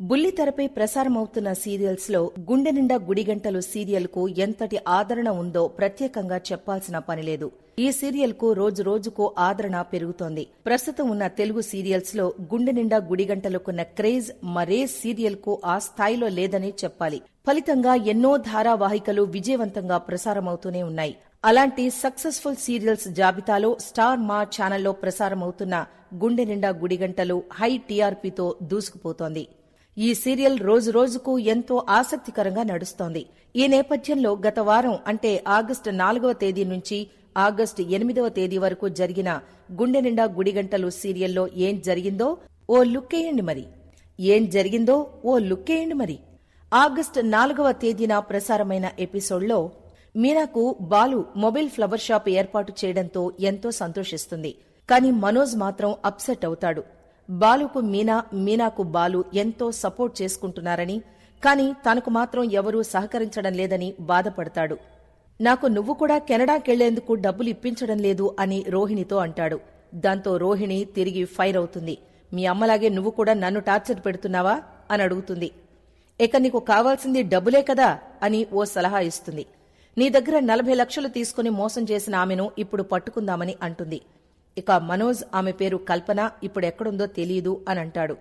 బుల్లితెరపై ప్రసారమవుతున్న సీరియల్స్లో గుండె నిండా గుడిగంటలు సీరియల్కు ఎంతటి ఆదరణ ఉందో ప్రత్యేకంగా చెప్పాల్సిన పనిలేదు ఈ సీరియల్కు రోజు రోజుకు ఆదరణ పెరుగుతోంది. ప్రస్తుతం ఉన్న తెలుగు సీరియల్స్లో గుండె నిండా గుడిగంటలకున్న క్రేజ్ మరే సీరియల్కు ఆ స్థాయిలో లేదని చెప్పాలి. ఫలితంగా ఎన్నో ధారావాహికలు విజయవంతంగా ప్రసారమవుతూనే ఉన్నాయి. అలాంటి సక్సెస్ఫుల్ సీరియల్స్ జాబితాలో స్టార్ మా ఛానల్లో ప్రసారమవుతున్న గుండె నిండా గుడిగంటలు హై టీఆర్పీతో దూసుకుపోతోంది. ఈ సీరియల్ రోజు రోజుకు ఎంతో ఆసక్తికరంగా నడుస్తోంది. ఈ నేపథ్యంలో గత వారం అంటే ఆగస్టు నాలుగవ తేదీ నుంచి ఆగస్టు ఎనిమిదవ తేదీ వరకు జరిగిన గుండె నిండా గుడిగంటలు సీరియల్లో ఏం జరిగిందో ఓ లుక్కేయండి మరి. ఏం జరిగిందో ఓ లుక్కేయండి మరి. ఆగస్టు నాలుగవ తేదీన ప్రసారమైన ఎపిసోడ్లో మీనాకు బాలు మొబైల్ ఫ్లవర్ షాప్ ఏర్పాటు చేయడంతో ఎంతో సంతోషిస్తుంది. కానీ మనోజ్ మాత్రం అప్సెట్ అవుతాడు. బాలుకు మీనా మీనాకు బాలు ఎంతో సపోర్ట్ చేసుకుంటున్నారని కాని తనకు మాత్రం ఎవరూ సహకరించడం లేదని బాధపడతాడు. నాకు నువ్వు కూడా కెనడాకెళ్ళేందుకు డబ్బులు ఇప్పించడం లేదు అని రోహిణితో అంటాడు. దాంతో రోహిణి తిరిగి ఫైర్ అవుతుంది. మీ అమ్మలాగే నువ్వు కూడా నన్ను టార్చర్ పెడుతున్నావా? అని అడుగుతుంది. ఇక నీకు కావాల్సింది డబ్బులే కదా? అని ఓ సలహా ఇస్తుంది. నీ దగ్గర నలభై లక్షలు తీసుకుని మోసం చేసిన ఆమెను ఇప్పుడు పట్టుకుందామని అంటుంది. ఇక మనోజ్ ఆమె పేరు కల్పన ఇప్పుడెక్కడుందో తెలియదు అని అంటాడు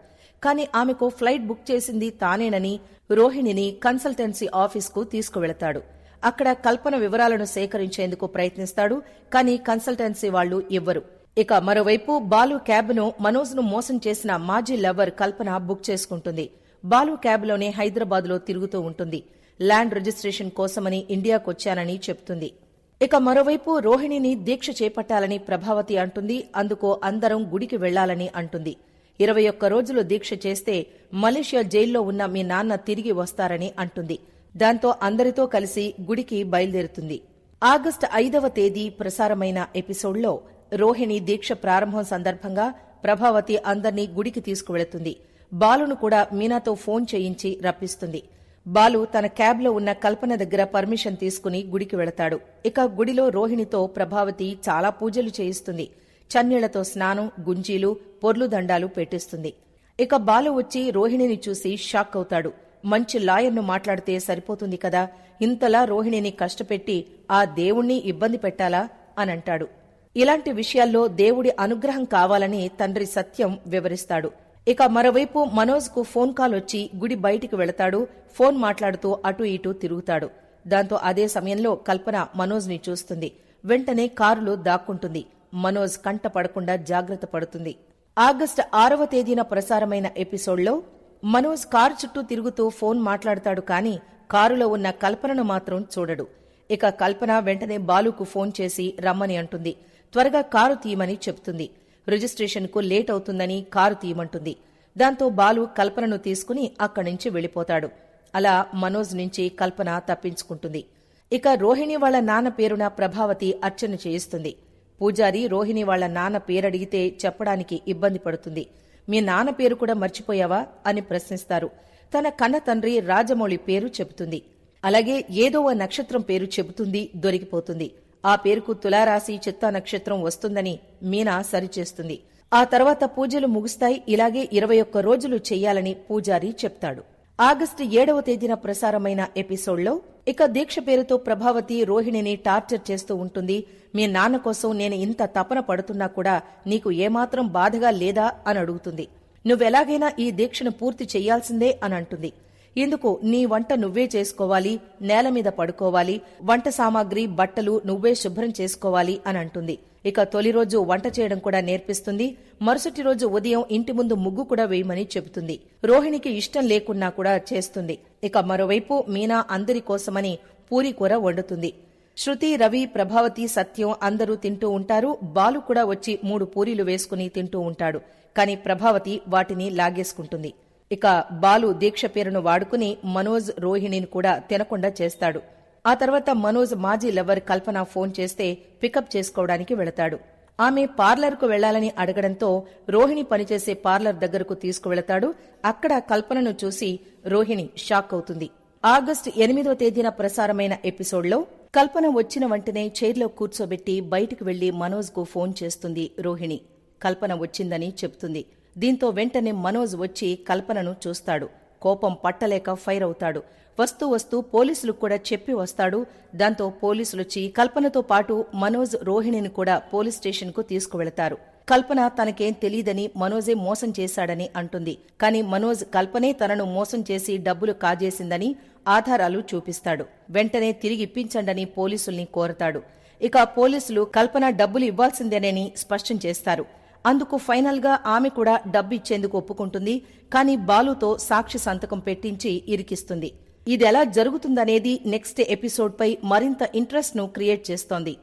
కాని ఆమెకు ఫ్లైట్ బుక్ చేసింది తానేనని రోహిణిని కన్సల్టెన్సీ ఆఫీస్కు తీసుకువెళతాడు. అక్కడ కల్పన వివరాలను సేకరించేందుకు ప్రయత్నిస్తాడు కాని కన్సల్టెన్సీ వాళ్ళు ఇవ్వరు. ఇక మరోవైపు బాలు క్యాబ్ను మనోజ్ను మోసం చేసిన మాజీ లవర్ కల్పన బుక్ చేసుకుంటుంది. బాలు క్యాబ్లోనే హైదరాబాద్లో తిరుగుతూ ఉంటుంది. ల్యాండ్ రిజిస్ట్రేషన్ కోసమని ఇండియాకొచ్చానని చెప్తుంది. ఇక మరోవైపు రోహిణిని దీక్ష చేపట్టాలని ప్రభావతి అంటుంది అందుకో అందరం గుడికి వెళ్ళాలని అంటుంది. ఇరవై ఒక్క రోజులు దీక్ష చేస్తే మలేషియా జైల్లో ఉన్న మీ నాన్న తిరిగి వస్తారని అంటుంది. దాంతో అందరితో కలిసి గుడికి బయలుదేరుతుంది. ఆగస్టు ఐదవ తేదీ ప్రసారమైన ఎపిసోడ్లో రోహిణి దీక్ష ప్రారంభం సందర్భంగా ప్రభావతి అందర్నీ గుడికి తీసుకువెళుతుంది. బాలును కూడా మీనాతో ఫోన్ చేయించి రప్పిస్తుంది. బాలు తన క్యాబ్లో ఉన్న కల్పన దగ్గర పర్మిషన్ తీసుకుని గుడికి వెళతాడు. ఇక గుడిలో రోహిణితో ప్రభావతి చాలా పూజలు చేయిస్తుంది. చన్నీళ్ళతో స్నానం గుంజీలు పొర్లు దండాలు పెట్టిస్తుంది. ఇక బాలు వచ్చి రోహిణిని చూసి షాక్ అవుతాడు. మంచి లాయర్ను మాట్లాడితే సరిపోతుంది కదా? ఇంతలా రోహిణిని కష్టపెట్టి ఆ దేవుణ్ణి ఇబ్బంది పెట్టాలా? అనంటాడు. ఇలాంటి విషయాల్లో దేవుడి అనుగ్రహం కావాలని తండ్రి సత్యం వివరిస్తాడు. ఇక మరోవైపు మనోజ్కు ఫోన్ కాల్ వచ్చి గుడి బయటికి వెళతాడు ఫోన్ మాట్లాడుతూ అటు ఇటు తిరుగుతాడు. దాంతో అదే సమయంలో కల్పన మనోజ్ని చూస్తుంది. వెంటనే కారులో దాక్కుంటుంది. మనోజ్ కంట పడకుండా జాగ్రత్త పడుతుంది. ఆగస్టు ఆరవ తేదీన ప్రసారమైన ఎపిసోడ్లో మనోజ్ కారు చుట్టూ తిరుగుతూ ఫోన్ మాట్లాడతాడు కాని కారులో ఉన్న కల్పనను మాత్రం చూడడు. ఇక కల్పన వెంటనే బాలుకు ఫోన్ చేసి రమ్మని అంటుంది. త్వరగా కారు తీయమని చెప్తుంది. రిజిస్ట్రేషన్కు లేట్ అవుతుందని కారు తీయమంటుంది. దాంతో బాలు కల్పనను తీసుకుని అక్కడి నుంచి వెళ్ళిపోతాడు అలా మనోజ్ నుంచి కల్పన తప్పించుకుంటుంది. ఇక రోహిణి వాళ్ళ నాన్న పేరున ప్రభావతి అర్చన చేయిస్తుంది. పూజారి రోహిణి వాళ్ళ నాన్న పేరడిగితే చెప్పడానికి ఇబ్బంది పడుతుంది. మీ నాన్న పేరు కూడా మర్చిపోయావా? అని ప్రశ్నిస్తారు. తన కన్న తండ్రి రాజమౌళి పేరు చెబుతుంది. అలాగే ఏదో ఓ నక్షత్రం పేరు చెబుతుంది దొరికిపోతుంది. ఆ పేరుకు తులారాశి చిత్తా నక్షత్రం వస్తుందని మీనా సరిచేస్తుంది. ఆ తర్వాత పూజలు ముగుస్తాయి ఇలాగే ఇరవై ఒక్క రోజులు చెయ్యాలని పూజారి చెప్తాడు. ఆగస్టు ఏడవ తేదీన ప్రసారమైన ఎపిసోడ్లో ఇక దీక్ష పేరుతో ప్రభావతి రోహిణిని టార్చర్ చేస్తూ ఉంటుంది. మీ నాన్న కోసం నేను ఇంత తపన పడుతున్నా కూడా నీకు ఏమాత్రం బాధగా లేదా అని అడుగుతుంది. నువ్వెలాగైనా ఈ దీక్షను పూర్తి చెయ్యాల్సిందే అని అంటుంది. ఇందుకు నీ వంట నువ్వే చేసుకోవాలి నేల మీద పడుకోవాలి వంట సామాగ్రి బట్టలు నువ్వే శుభ్రం చేసుకోవాలి అని అంటుంది. ఇక తొలి రోజు వంట చేయడం కూడా నేర్పిస్తుంది. మరుసటి రోజు ఉదయం ఇంటి ముందు ముగ్గు కూడా వేయమని చెబుతుంది. రోహిణికి ఇష్టం లేకున్నా కూడా చేస్తుంది. ఇక మరోవైపు మీనా అందరి కోసమని పూరి కూర వండుతుంది. శృతి రవి ప్రభావతి సత్యం అందరూ తింటూ ఉంటారు. బాలు కూడా వచ్చి మూడు పూరీలు వేసుకుని తింటూ ఉంటాడు. కాని ప్రభావతి వాటిని లాగేసుకుంటుంది. ఇక బాలు దీక్ష పేరును వాడుకుని మనోజ్ రోహిణిని కూడా తినకుండా చేస్తాడు. ఆ తర్వాత మనోజ్ మాజీ లవర్ కల్పన ఫోన్ చేస్తే పికప్ చేసుకోవడానికి వెళతాడు. ఆమె పార్లర్కు వెళ్ళాలని అడగడంతో రోహిణి పనిచేసే పార్లర్ దగ్గరకు తీసుకువెళతాడు. అక్కడ కల్పనను చూసి రోహిణి షాక్ అవుతుంది. ఆగస్టు ఎనిమిదో తేదీన ప్రసారమైన ఎపిసోడ్లో కల్పన వచ్చిన వెంటనే చైర్లో కూర్చోబెట్టి బయటికి వెళ్ళి మనోజ్కు ఫోన్ చేస్తుంది రోహిణి. కల్పన వచ్చిందని చెప్తుంది. దీంతో వెంటనే మనోజ్ వచ్చి కల్పనను చూస్తాడు. కోపం పట్టలేక ఫైర్ అవుతాడు. వస్తూ వస్తూ పోలీసులకు కూడా చెప్పి వస్తాడు. దాంతో పోలీసులొచ్చి కల్పనతో పాటు మనోజ్ రోహిణిని కూడా పోలీస్ స్టేషన్కు తీసుకువెళతారు. కల్పన తనకేం తెలియదని మనోజే మోసం చేశాడని అంటుంది. కానీ మనోజ్ కల్పనే తనను మోసం చేసి డబ్బులు కాజేసిందని ఆధారాలు చూపిస్తాడు. వెంటనే తిరిగి ఇప్పించండని పోలీసుల్ని కోరతాడు. ఇక పోలీసులు కల్పన డబ్బులు ఇవ్వాల్సిందేనని స్పష్టం చేస్తారు. అందుకు ఫైనల్గా ఆమె కూడా డబ్బు ఇచ్చేందుకు ఒప్పుకుంటుంది. కానీ బాలుతో సాక్షి సంతకం పెట్టించి ఇరికిస్తుంది. ఇది ఎలా జరుగుతుందనేది నెక్స్ట్ ఎపిసోడ్పై మరింత ఇంట్రెస్ట్ను క్రియేట్ చేస్తోంది.